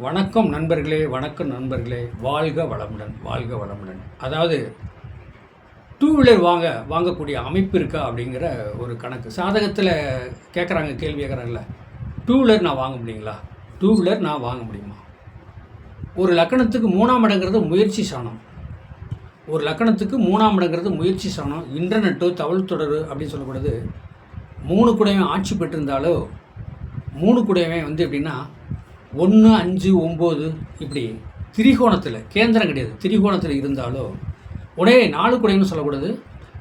வணக்கம் நண்பர்களே வணக்கம் நண்பர்களே. வாழ்க வளமுடன் வாழ்க வளமுடன். அதாவது டூ வீலர் வாங்க வாங்கக்கூடிய அமைப்பு இருக்கா அப்படிங்கிற ஒரு கணக்கு. சாதகத்தில் கேட்குறாங்க கேள்வி கேட்குறாங்கல்ல டூ வீலர் நான் வாங்க முடியுங்களா? டூ வீலர் நான் வாங்க முடியுமா? ஒரு லக்கணத்துக்கு மூணாம் இடங்கிறது முயற்சி சாணம். ஒரு லக்கணத்துக்கு மூணாம் இடங்கிறது முயற்சி சாணம். இன்டர்நெட்டு தகவல் தொடர் அப்படின்னு சொல்லக்கூடாது. மூணு கூடவே ஆட்சி பெற்றிருந்தாலோ மூணு கூடவே வந்து எப்படின்னா ஒன்று அஞ்சு ஒம்பது இப்படி திரிகோணத்தில் கேந்திரம் கிடையாது. திரிகோணத்தில் இருந்தாலோ உடைய நாலு குடைன்னு சொல்லக்கூடாது.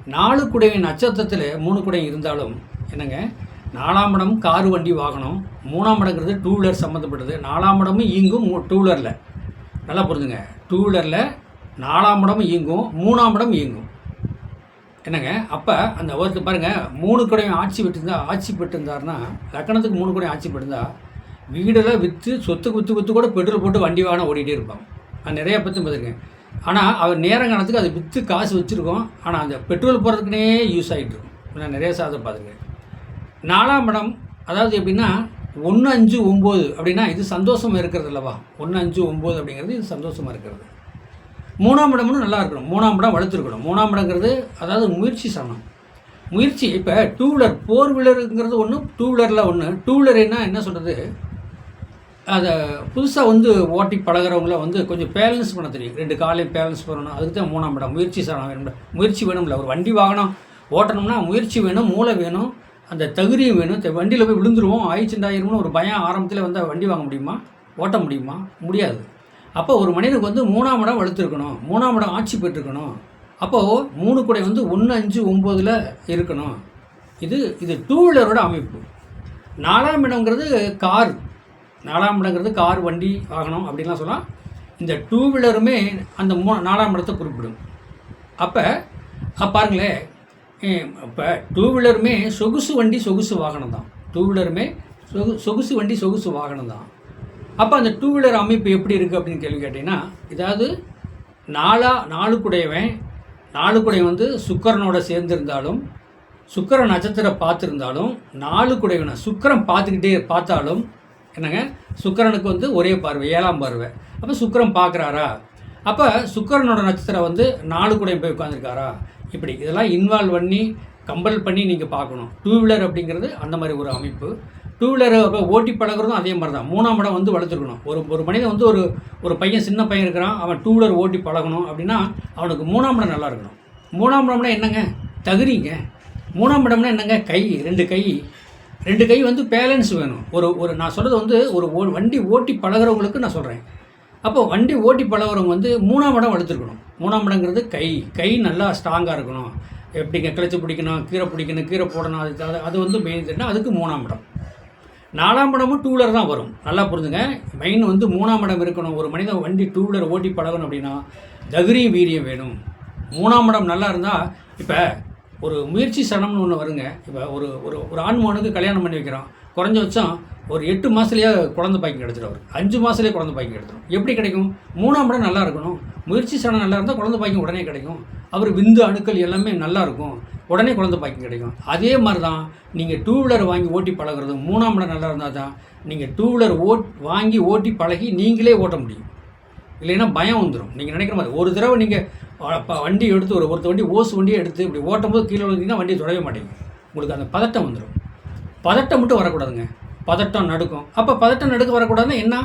நாலு குடையின் நட்சத்திரத்தில் மூணு குடை இருந்தாலும் என்னங்க? நாலாம் இடம் கார் வண்டி வாகனம். மூணாம் இடங்கிறது டூ வீலர் சம்மந்தப்பட்டது நாலாம் இடமும் இயங்கும் டூ வீலரில் நல்லா புரிஞ்சுங்க. டூ வீலரில் நாலாம் இடம் இயங்கும் மூணாம் இடம் இயங்கும். என்னங்க? அப்போ அந்த ஒருத்தர் பாருங்கள் மூணு குடையும் ஆட்சி பெற்றிருந்தா ஆட்சி பெற்றிருந்தாருன்னா லக்கணத்துக்கு மூணு குடையும் ஆட்சி பெற்றிருந்தா வீடெல்லாம் விற்று சொத்து குத்து குத்து கூட பெட்ரோல் போட்டு வண்டி வாகனம் ஓடிட்டே இருப்பான் நான் நிறைய பற்றி பார்த்துருக்கேன். ஆனால் அவர் நேரங்காலத்துக்கு அதை விற்று காசு வச்சுருக்கோம். ஆனால் அந்த பெட்ரோல் போகிறதுக்குனே யூஸ் ஆகிட்டு இருக்கும். நான் நிறைய சாதம் பார்த்துருக்கேன். நாலாம் இடம் அதாவது எப்படின்னா ஒன்று அஞ்சு ஒம்பது அப்படின்னா இது சந்தோஷமாக இருக்கிறது அல்லவா? ஒன்று அஞ்சு ஒம்பது அப்படிங்கிறது இது சந்தோஷமாக இருக்கிறது. மூணாம் இடம்னு நல்லா இருக்கணும். மூணாம் இடம் வளர்த்துருக்கணும். மூணாம் இடங்கிறது அதாவது முயற்சி சமம் முயற்சி இப்போ டூ வீலர் ஃபோர் வீலருங்கிறது ஒன்று டூ வீலரில் ஒன்று டூ வீலர்னா என்ன சொல்கிறது அதை புதுசாக வந்து ஓட்டி பழகிறவங்கள வந்து கொஞ்சம் பேலன்ஸ் பண்ண தெரியும். ரெண்டு காலையும் பேலன்ஸ் பண்ணணும். அதுக்கு தான் மூணாம் இடம். முயற்சி சரணம் வேணும் முயற்சி வேணும்ல. ஒரு வண்டி வாகனம் ஓட்டணும்னா முயற்சி வேணும் மூளை வேணும் அந்த தகுதியும் வேணும். வண்டியில் போய் விழுந்துருவோம். ஆயிடுச்சுண்டாயிரும்னு ஒரு பயம் ஆரம்பத்தில் வந்து வண்டி வாங்க முடியுமா? ஓட்ட முடியுமா? முடியாது. அப்போ ஒரு மனிதனுக்கு வந்து மூணாம் இடம் வளர்த்துருக்கணும் மூணாம் இடம் ஆட்சி பெற்றிருக்கணும். அப்போது மூணு கூடை வந்து ஒன்று அஞ்சு ஒம்போதில் இருக்கணும். இது இது டூ வீலரோட அமைப்பு. நாலாம் இடங்கிறது கார். நாலாம் இடங்கிறது கார் வண்டி வாகனம் அப்படின்லாம் சொல்லலாம் இந்த டூ வீலருமே அந்த மூ நாலாம் இடத்தை குறிப்பிடும். அப்போ பாருங்களேன் இப்போ டூ வீலருமே சொகுசு வண்டி சொகுசு வாகனம் தான். டூ வீலருமே சொகு சொகுசு வண்டி சொகுசு வாகனம் தான். அப்போ அந்த டூ வீலர் அமைப்பு எப்படி இருக்குது அப்படின்னு கேள்வி கேட்டிங்கன்னா இதாவது நாலா நாலு குடையவன் நாலு குடையவன் வந்து சுக்கரனோட சேர்ந்திருந்தாலும் சுக்கிர நட்சத்திரம் பார்த்துருந்தாலும் நாலு குடையவனை சுக்கிரன் பார்த்துக்கிட்டே பார்த்தாலும் என்னங்க? சுக்கரனுக்கு வந்து ஒரே பார்வை ஏழாம் பார்வை. அப்போ சுக்கிரன் பார்க்குறாரா? அப்போ சுக்கரனோட நட்சத்திரம் வந்து நாலு கூட போய் உட்காந்துருக்காரா இப்படி இதெல்லாம் இன்வால்வ் பண்ணி கம்பல் பண்ணி நீங்கள் பார்க்கணும். டூ வீலர் அப்படிங்கிறது அந்த மாதிரி ஒரு அமைப்பு. டூ வீலர் அப்போ ஓட்டி பழகுறதும் அதே மாதிரி தான் மூணாம் இடம் வந்து வளர்த்துருக்கணும். ஒரு ஒரு மனிதன் வந்து ஒரு ஒரு பையன் சின்ன பையன் இருக்கிறான் அவன் டூ வீலர் ஓட்டி பழகணும் அப்படின்னா அவனுக்கு மூணாம் இடம் நல்லா இருக்கணும். மூணாம் இடம்னா என்னங்க? தகுதிங்க. மூணாம் இடம்னா என்னங்க? கை ரெண்டு கை. ரெண்டு கை வந்து பேலன்ஸ் வேணும். ஒரு ஒரு நான் சொல்கிறது வந்து ஒரு ஓ- வண்டி ஓட்டி பழகுறவங்களுக்கு நான் சொல்கிறேன் அப்போ வண்டி ஓட்டி பழகுறவங்க வந்து மூணாம் இடம் வளர்த்துருக்கணும் மூணாம் இடங்கிறது கை. கை நல்லா ஸ்ட்ராங்காக இருக்கணும். எப்படிங்க கிளச்சி பிடிக்கணும் கீரை பிடிக்கணும் கீரை போடணும் அது அது- அது வந்து மெயின் தெரியும் அதுக்கு மூணாம் இடம். நாலாம் இடமும் டூ வீலர் தான் வரும். நல்லா புரிஞ்சுங்க. மெயின் வந்து மூணாம் இடம் இருக்கணும். ஒரு மனிதன் வண்டி டூ வீலர் ஓட்டி பழகணும் அப்படின்னா தகுரியும் வீரியம் வேணும். மூணாம் இடம் நல்லா இருந்தால் இப்போ ஒரு முயற்சி சனம்னு ஒன்று வருங்க. இப்போ ஒரு ஒரு ஒரு ஆண்மகனுக்கு கல்யாணம் பண்ணி வைக்கிறோம். குறைஞ்சபட்சம் ஒரு எட்டு மாதத்துலேயே குழந்தை பாய்க்கு கிடச்சிடும் அவர் அஞ்சு மாதத்துலேயே குழந்தை பாய்க்கு கிடச்சிடும் எப்படி கிடைக்கும்? மூணாம் இடம் நல்லா இருக்கணும். முயற்சி சனம் நல்லா இருந்தால் குழந்தை பாய்க்கும் உடனே கிடைக்கும். அவர் விந்து அணுக்கள் எல்லாமே நல்லா இருக்கும். உடனே குழந்தை பாய்க்கு கிடைக்கும். அதே மாதிரி தான் நீங்கள் டூ வீலர் வாங்கி ஓட்டி பழகுறது மூணாம் இடம் நல்லா இருந்தால் தான் நீங்கள் டூ வீலர் ஓட் வாங்கி ஓட்டி பழகி நீங்களே ஓட்ட முடியும். இல்லைன்னா பயம் வந்துடும் நீங்கள் நினைக்கிற மாதிரி ஒரு தடவை நீங்கள் வண்டி எடுத்து ஒரு ஒருத்த வண்டி ஓஸ் வண்டியை எடுத்து இப்படி ஓட்டும் போது கீழே விழுந்தீங்கன்னா வண்டியை தொடவே மாட்டேங்குது. உங்களுக்கு அந்த பதட்டம் வந்துடும் பதட்டம் மட்டும் வரக்கூடாதுங்க. பதட்டம் நடுக்கும். அப்போ பதட்டம் நடுக்க வரக்கூடாதுன்னா என்ன?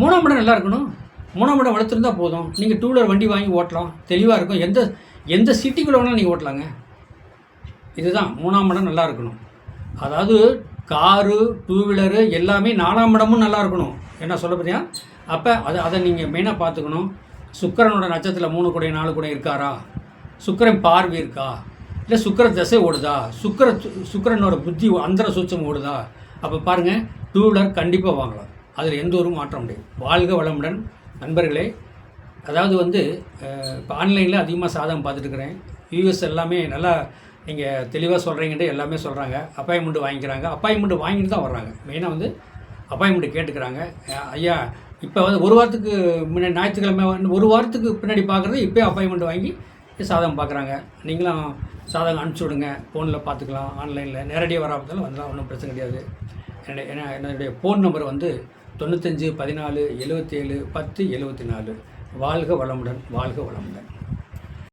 மூணாம் இடம் நல்லா இருக்கணும். மூணாம் இடம் வளர்த்துருந்தா போதும். நீங்கள் டூ வீலர் வண்டி வாங்கி ஓட்டலாம். தெளிவாக இருக்கும். எந்த எந்த சிட்டிக்குள்ளே வேணாலும் நீங்கள் ஓட்டலாங்க. இதுதான் மூணாம் இடம் நல்லா இருக்கணும். அதாவது காரு டூ வீலரு எல்லாமே நாலாம் இடமும் நல்லா இருக்கணும். என்ன சொல்ல போறியா? அப்போ அதை அதை நீங்கள் மெயினாக பார்த்துக்கணும். சுக்கரனோட நட்சத்திரத்தில் மூணு குடை நாலு குடை இருக்காரா? சுக்கரன் பார்வை இருக்கா? இல்லை சுக்கர தசை ஓடுதா? சுக்கிர சுக்கிரனோட புத்தி அந்தர சூச்சம் ஓடுதா? அப்போ பாருங்கள் டூ வீலர் கண்டிப்பாக வாங்கலாம். அதில் எந்த ஒரு மாற்றம் முடியும் வாழ்க வளமுடன். நண்பர்களே அதாவது வந்து இப்போ ஆன்லைனில் அதிகமாக சாதகம் பார்த்துட்டு இருக்கிறேன் யூஎஸ் எல்லாமே நல்லா நீங்கள் தெளிவாக சொல்கிறீங்கன்ட்டு எல்லாமே சொல்கிறாங்க அப்பாயின்மெண்ட் வாங்கிக்கிறாங்க. அப்பாயின்மெண்ட் வாங்கிட்டு தான் வர்றாங்க. மெயினாக வந்து அப்பாயின்மெண்ட் கேட்டுக்கிறாங்க. ஐயா இப்போ வந்து ஒரு வாரத்துக்கு முன்னாடி ஞாயிற்றுக்கிழமை வந்து ஒரு வாரத்துக்கு பின்னாடி பார்க்குறது இப்போயே அப்பாயின்மெண்ட் வாங்கி சாதகம் பார்க்குறாங்க நீங்களும் சாதகம் அனுப்பிச்சி விடுங்க. ஃபோனில் பார்த்துக்கலாம் ஆன்லைனில் நேரடியாக வராப்பதாலும் வந்தாலும் ஒன்றும் பிரச்சனை கிடையாது. என்னுடைய என்னுடைய ஃபோன் நம்பர் வந்து தொண்ணூத்தஞ்சு பதினாலு எழுபத்தேழு பத்து எழுபத்தி நாலு. வாழ்க வளமுடன் வாழ்க வளமுடன்.